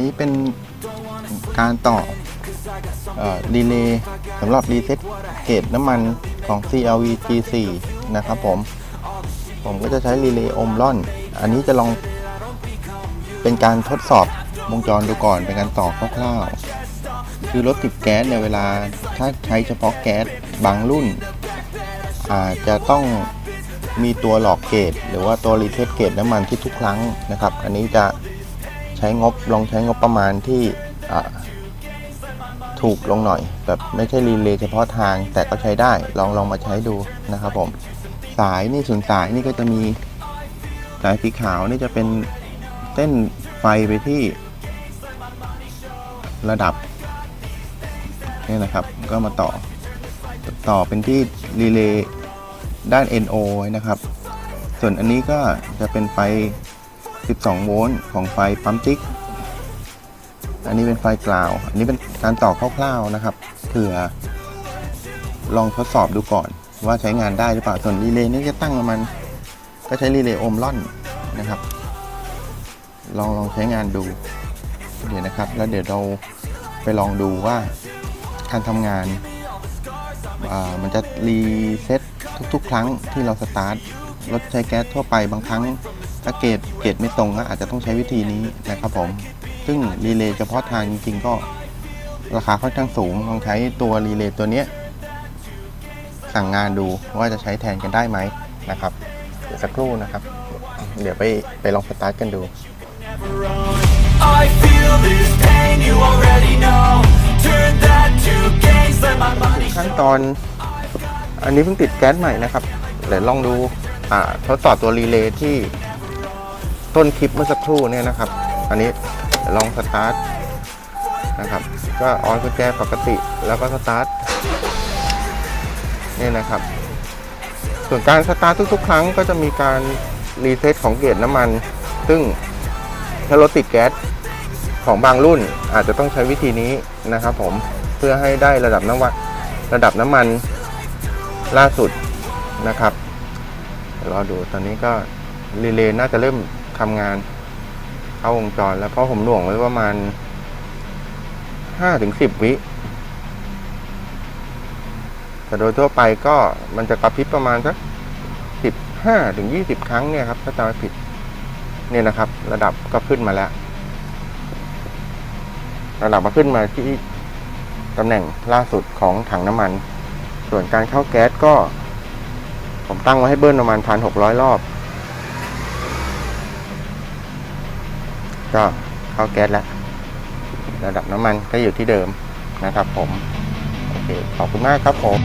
นี้เป็นการต่อดีเลย์สำหรับรีเซ็ตเกจน้ำมันของ CLV G4 นะครับผม ผมก็จะใช้รีเลย์อมล่อน อันนี้จะลองเป็นการทดสอบวงจรดูก่อนเป็นการต่อคร่าวๆคือรถติดแก๊สเนี่ยเวลาถ้าใช้เฉพาะแก๊สบางรุ่น อาจจะต้องมีตัวหลอกเกตหรือว่าตัวรีเซ็ตเกตน้ำมันที่ทุกครั้งนะครับ อันนี้จะ ใช้งบลองใช้งบประมาณที่ถูกลงหน่อย แบบไม่ใช่รีเลย์เฉพาะทางแต่ก็ใช้ได้ลองลองมาใช้ดูนะครับผมสายนี่ส่วนสายนี่ก็จะมีสายสีขาวนี่จะเป็นเส้นไฟไปที่ระดับนี่นะครับก็มาต่อต่อเป็นที่รีเลย์ด้าน NO นะครับ ส่วนอันนี้ก็จะเป็นไฟ 12 โวลต์ของไฟปั๊มจิ๊ก อันนี้เป็นไฟกล่าว อันนี้เป็นการต่อคร่าวๆนะครับ เผื่อลองทดสอบดูก่อนว่าใช้งานได้หรือเปล่า ส่วนรีเลย์นี่จะตั้งมาณก็ใช้รีเลย์โอห์มล่อนนะครับ ลองลองใช้งานดู เดี๋ยวนะครับ แล้วเดี๋ยวเราไปลองดูว่าการทำงานมันจะรีเซ็ตทุกๆ ครั้งที่เราสตาร์ทรถใช้แก๊สทั่วไปบางครั้ง ถ้าเกตเกตไม่ตรงก็อาจจะต้องใช้วิธีนี้นะครับผม ซึ่งรีเลย์เฉพาะทางจริงๆก็ราคาค่อนข้างสูงลองใช้ตัวรีเลย์ตัวเนี้ยสั่งงานดูว่าจะใช้แทนกันได้ไหมนะครับเดี๋ยวสักครู่นะครับ เดี๋ยวไปไปลองสตาร์ทกันดู I feel this pain, you already know. Turn that to gains, let my body ขั้นตอน อันนี้เพิ่งติดแก๊สใหม่นะครับ เดี๋ยวลองดูอ่าทดสอบตัวรีเลย์ที่ ต้นคลิปเมื่อสักครู่เนี่ยนะครับ อันนี้ลองสตาร์ทนะครับ ก็ออนกุญแจปกติแล้วก็สตาร์ทนี่นะครับ ส่วนการสตาร์ททุกๆ ครั้งก็จะมีการรีเซ็ตของเกจน้ำมัน ซึ่งถ้ารถติดแก๊สของบางรุ่นอาจจะต้องใช้วิธีนี้นะครับผมเพื่อให้ได้ระดับน้ำวัดระดับน้ำมันล่าสุดนะครับเดี๋ยวรอดูตอนนี้ก็รีเลย์น่าจะเริ่ม ทำงานเข้าวงจรแล้วเพราะผมหน่วงไว้ประมาณห้าถึงสิบวิแต่โดยทั่วไปก็มันจะกระพริบประมาณสักสิบห้าถึงยี่สิบครั้งเนี่ยครับถ้าจำไม่ผิดเนี่ยนะครับ ระดับก็ขึ้นมาแล้ว ระดับมาขึ้นมาที่ตำแหน่งล่าสุดของถังน้ำมัน ส่วนการเข้าแก๊สก็ ผมตั้งไว้ให้เบิ้ลประมาณพันหกร้อยรอบ ก็เข้าแก๊สแล้ว ระดับน้ำมันก็อยู่ที่เดิมนะครับผม โอเค ขอบคุณมากครับผม